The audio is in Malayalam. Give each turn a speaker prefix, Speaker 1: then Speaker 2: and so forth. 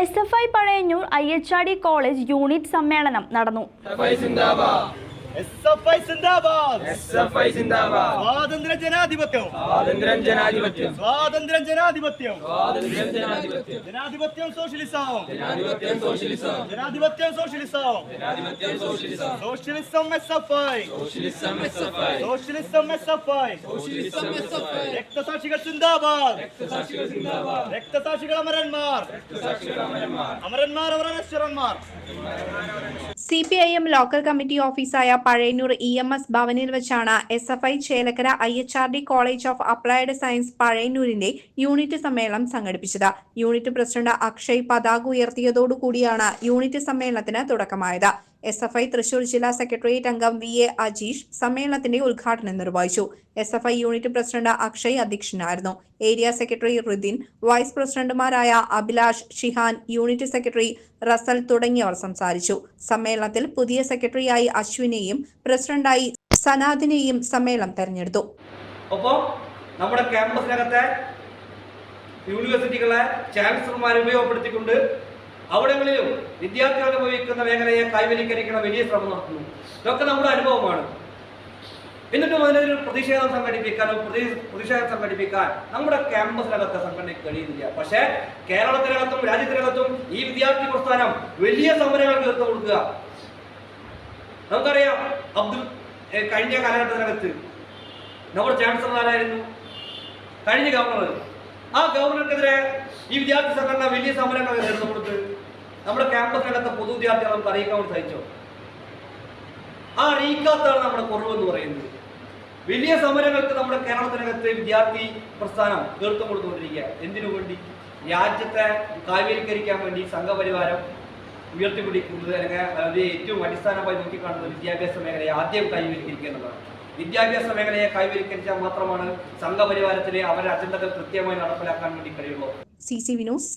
Speaker 1: S F I Pazhayannur I H R D college unit സമ്മേളനം നടന്നു.
Speaker 2: എസ് എഫ് ഐ സിന്ദാബാദ്
Speaker 3: എസ് എഫ് ഐ സിന്ദാബാദ്
Speaker 2: സ്വാതന്ത്ര്യ ജനാധിപത്യം
Speaker 3: സ്വാതന്ത്ര്യം ജനാധിപത്യം
Speaker 2: സ്വാതന്ത്ര്യം ജനാധിപത്യം
Speaker 3: സ്വാതന്ത്ര്യം ജനാധിപത്യം
Speaker 2: ജനാധിപത്യം സോഷ്യലിസം
Speaker 3: ജനാധിപത്യം സോഷ്യലിസം
Speaker 2: ജനാധിപത്യം സോഷ്യലിസം
Speaker 3: ജനാധിപത്യം socialism
Speaker 2: socialism S F I
Speaker 3: socialism S F I
Speaker 2: socialism S F I
Speaker 3: socialism S F I
Speaker 2: രക്തസാക്ഷികൾ സിന്ദാബാദ്
Speaker 4: C P I M local committee ഓഫീസായ Pazhayannur E M S ഭവനിൽ വെച്ചാണ് S F I Chelakkara I H R D college of applied science പഴയന്നൂരിന്റെ unit സമ്മേളനം സംഘടിപ്പിച്ചത്. യൂണിറ്റ് പ്രസിഡന്റ് അക്ഷയ് പതാക ഉയർത്തിയതോടുകൂടിയാണ് യൂണിറ്റ് സമ്മേളനത്തിന് തുടക്കമായത്. എസ് എഫ് ഐ തൃശൂർ ജില്ലാ സെക്രട്ടേറിയറ്റ് അംഗം വി എ അജീഷ് സമ്മേളനത്തിന്റെ ഉദ്ഘാടനം നിർവഹിച്ചു. S F I unit president Akshay അധ്യക്ഷനായിരുന്നു. ഏരിയ സെക്രട്ടറി റിദിൻ വൈസ് പ്രസിഡന്റുമാരായ അഭിലാഷ് ഷിഹാൻ യൂണിറ്റ് സെക്രട്ടറി റസൽ തുടങ്ങിയവർ സംസാരിച്ചു. സമ്മേളനത്തിൽ പുതിയ സെക്രട്ടറിയായി അശ്വിനെയും പ്രസിഡന്റായി സനാദിനെയും സമ്മേളനം തെരഞ്ഞെടുത്തു.
Speaker 5: നമ്മുടെ ക്യാമ്പസിനകത്തെ യൂണിവേഴ്സിറ്റികളെ ചാൻസലർമാരെ ഉപയോഗപ്പെടുത്തിക്കൊണ്ട് അവിടങ്ങളിലും വിദ്യാർത്ഥികൾ ഉപയോഗിക്കുന്ന മേഖലയെ കൈവരിക്കരിക്കണം വലിയ ശ്രമം നടത്തുന്നു ഇതൊക്കെ നമ്മുടെ അനുഭവമാണ്. എന്നിട്ടും അതിനൊരു പ്രതിഷേധം സംഘടിപ്പിക്കാൻ പ്രതിഷേധം സംഘടിപ്പിക്കാൻ നമ്മുടെ ക്യാമ്പസിനകത്ത് സംഘടനയ്ക്ക് കഴിയുന്നില്ല. പക്ഷേ കേരളത്തിനകത്തും രാജ്യത്തിനകത്തും ഈ വിദ്യാർത്ഥി പ്രസ്ഥാനം വലിയ സമരങ്ങൾ തീർത്തു കൊടുക്കുക. നമുക്കറിയാം അബ്ദുൽ കഴിഞ്ഞ കാലഘട്ടത്തിനകത്ത് നമ്മുടെ ചാൻസലറായിരുന്നു കഴിഞ്ഞ ഗവർണർ. ആ ഗവർണർക്കെതിരെ ഈ വിദ്യാർത്ഥി സംഘടന വലിയ സമരങ്ങൾ നേരിടുന്നു കൊടുത്ത് നമ്മുടെ ക്യാമ്പസിനകത്ത് പൊതു വിദ്യാർത്ഥികൾ നമുക്ക് അറിയിക്കാൻ സഹിച്ചോ ആ അറിയിക്കാത്തതാണ് നമ്മുടെ കുറവെന്ന് പറയുന്നത്. വലിയ സമരങ്ങൾക്ക് നമ്മുടെ കേരളത്തിനകത്ത് വിദ്യാർത്ഥി പ്രസ്ഥാനം നേതൃത്വം കൊടുത്തുകൊണ്ടിരിക്കുക. എന്തിനു വേണ്ടി? രാജ്യത്തെ കാവ്യവൽക്കരിക്കാൻ വേണ്ടി സംഘപരിവാരം ഉയർത്തിപ്പിടിക്കുന്നത് അല്ലെങ്കിൽ അത് ഏറ്റവും അടിസ്ഥാനമായി നോക്കിക്കാണുന്നത് വിദ്യാഭ്യാസ മേഖലയെ ആദ്യം കൈവരിക്കുന്നതാണ് വിദ്യാഭ്യാസ മേഖലയെ കൈവരിക്കരിച്ചാൽ മാത്രമാണ് സംഘപരിവാരത്തിലെ അവരുടെ അജണ്ടകൾ കൃത്യമായി നടപ്പിലാക്കാൻ വേണ്ടി കഴിയുള്ളൂ.
Speaker 4: C C Vinos